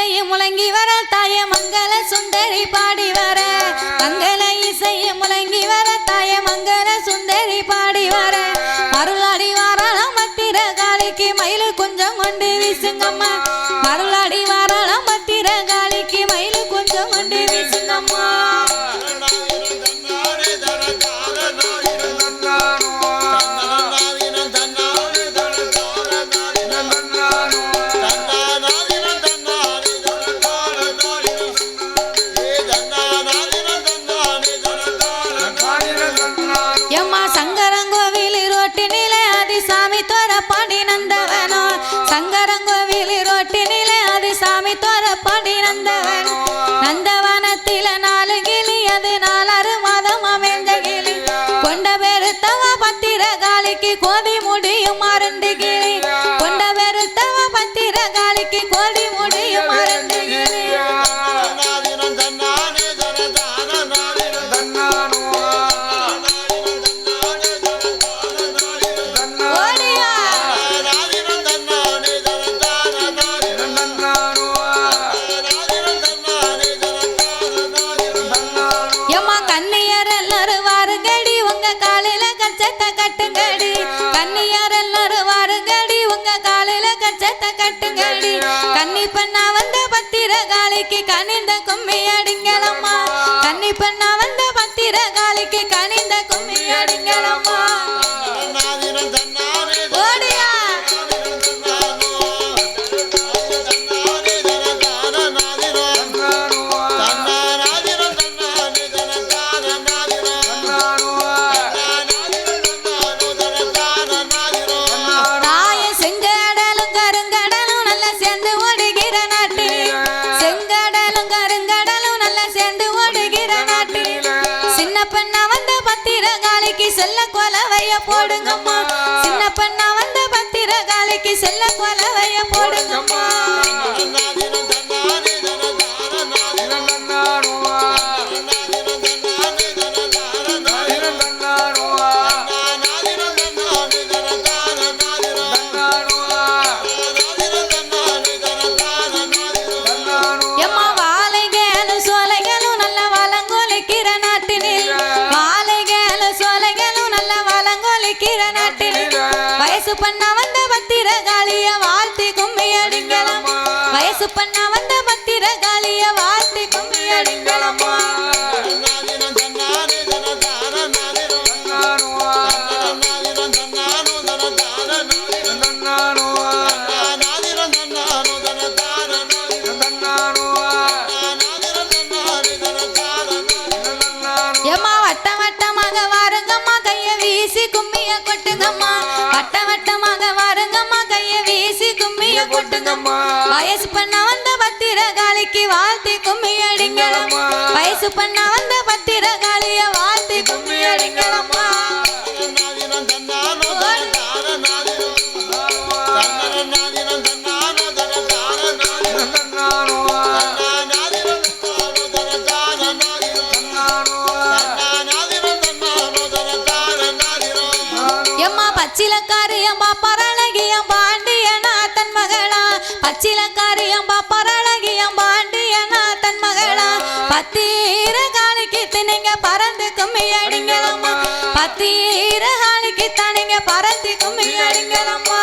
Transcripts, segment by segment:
இசையை முழங்கி வர தாய மங்கள சுந்தரி பாடி வர. மங்கள இசையை முழங்கி வர தாய மங்கள சுந்தரி பாடி வர. மருளாடி வாராளம் மத்திர காலிக்கு மயிலு கொஞ்சம் கொண்டு வீசுங்கம்மா. மருளாடி வாராளம் மத்திர காலிக்கு மயிலு கொஞ்சம் கொண்டு வீசுங்கம்மா. கோதி முடியும் மறந்து காலையில கட்டுங்கடி. கன்னி பண்ணா வந்த பத்திர காலைக்கு கனிந்த கும்மி அடிங்களம்மா. கன்னி பண்ணா வந்த பத்திர காலைக்கு கனிந்த கும்மி அடிங்களம்மா. போடுங்கம்மா. சின்ன பண்ண வந்த பத்திர காலைக்கு செல்ல கொலவைய போடுங்கம்மா. வயசு பண்ண வந்த கும்மிய கொட்டுங்கம்மா. வயசு பண்ண வந்த பத்திர காளிக்கு வாழ்த்தி கும்மி அடிங்கலாம் வயசு பண்ண வந்த பத்திர காளிய வாழ்த்தி கும்மி அடிங்கலாமா எம்மா மகளா பரழகியம்பா அண்டியனா தன் மகளா. பத்தீர காலிக்கு நீங்க பறந்து கும்மி அடிங்கலாமா பத்தீர காலிக்கு தனிங்க பறந்து கும்மி அடிங்கலாமா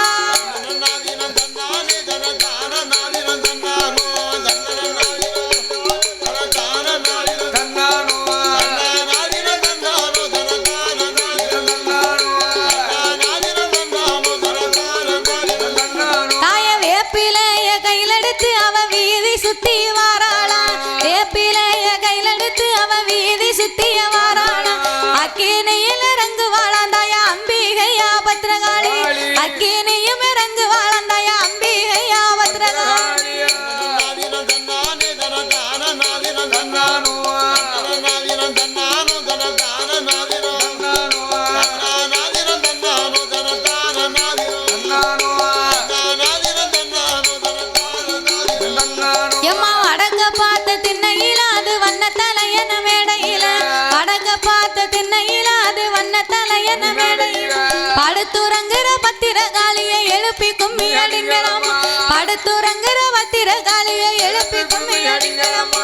எடுத்து அவன் வீதி சுத்தி வாராளா படுத்துறங்குற பத்திர காலியை எழுப்பி கும்மி அடிங்கலாமா படுத்துறங்குற பத்திர காலியை எழுப்பி கும்மி அடிங்கலாமா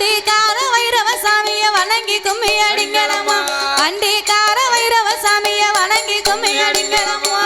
அண்டி கார வைரவ சாமிய வணங்கி கும்மி அடிங்கலமா அண்டி கார வைரவ சாமிய வணங்கி கும்மி அடிங்கலமா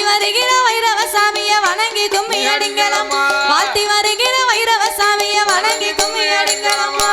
வாழ்த்தி வருகிற வைரவ சாமிய வணங்கி கும்மி அடிங்களம்மா வாழ்த்தி வருகிற வைரவ சாமிய வணங்கி கும்மி அடிங்களம்மா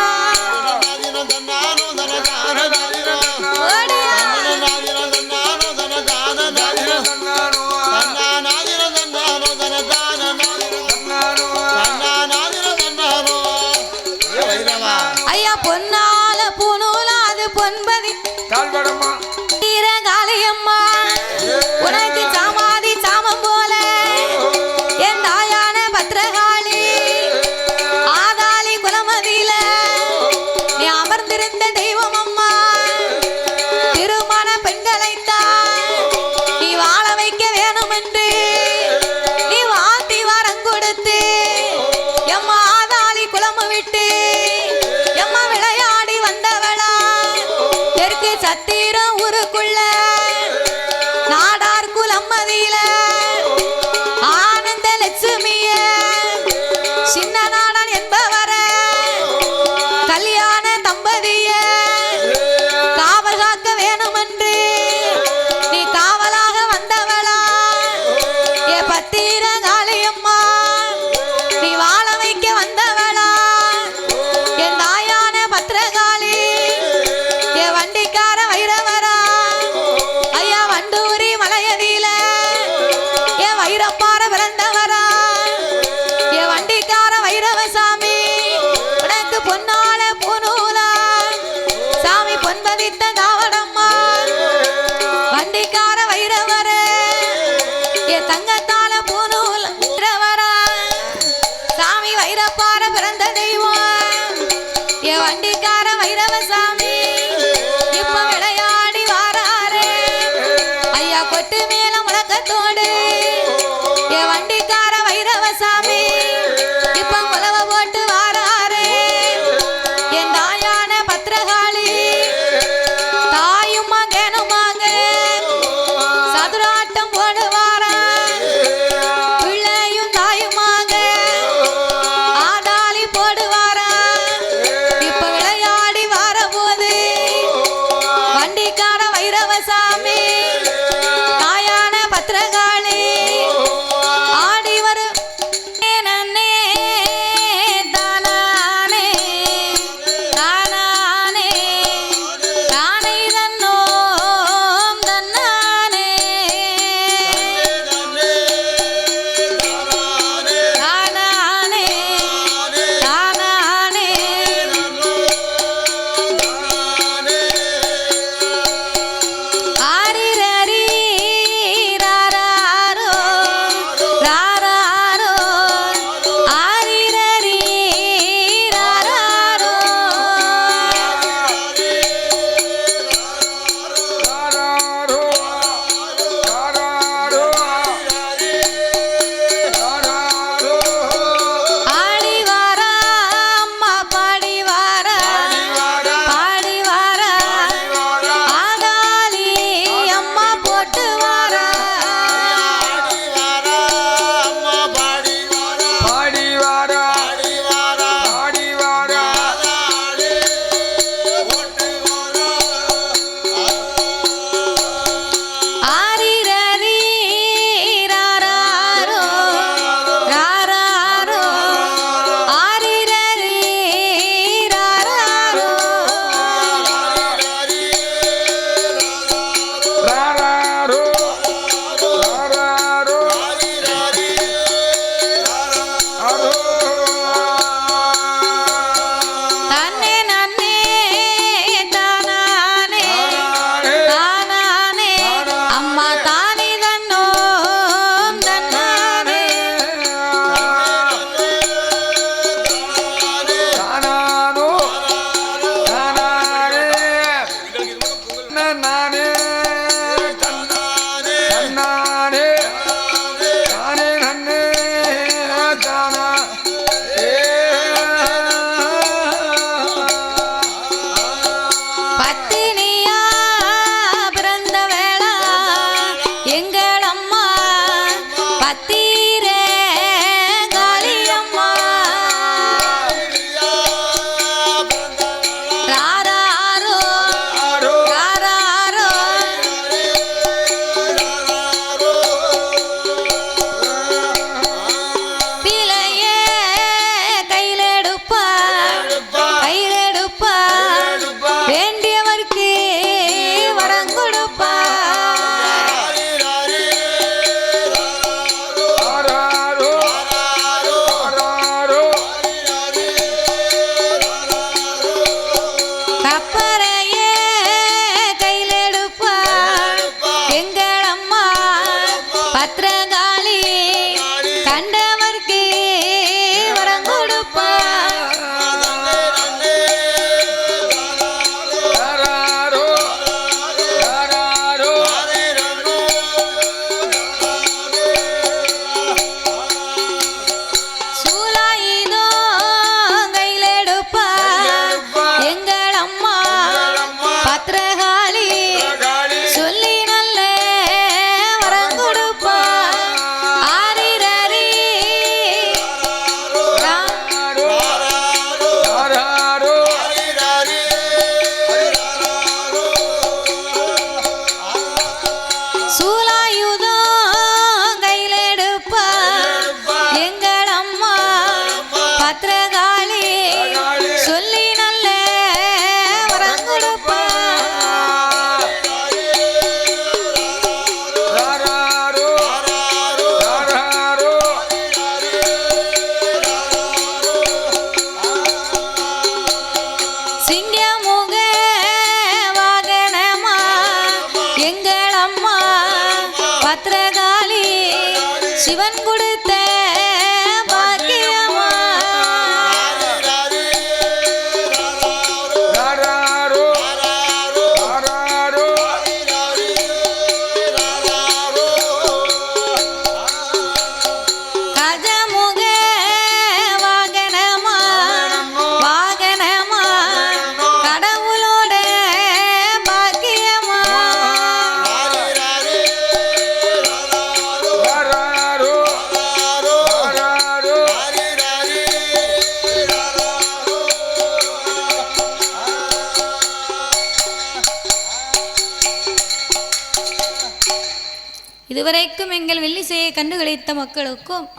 இதுவரைக்கும் எங்கள் வெள்ளிசையை கண்டுகளித்த மக்களுக்கும்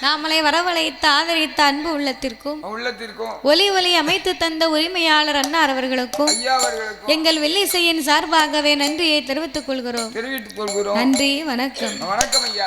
நாமளை வரவழைத்த ஆதரித்த அன்பு உள்ளத்திற்கும் உள்ளத்திற்கும். ஒலி ஒலி அமைத்து தந்த உரிமையாளர் அன்னார் அவர்களுக்கும் எங்கள் வெள்ளிசையின் சார்பாகவே நன்றியை தெரிவித்துக் கொள்கிறோம். தெரிவித்துக் கொள்கிறோம். நன்றி வணக்கம். வணக்கம் ஐயா.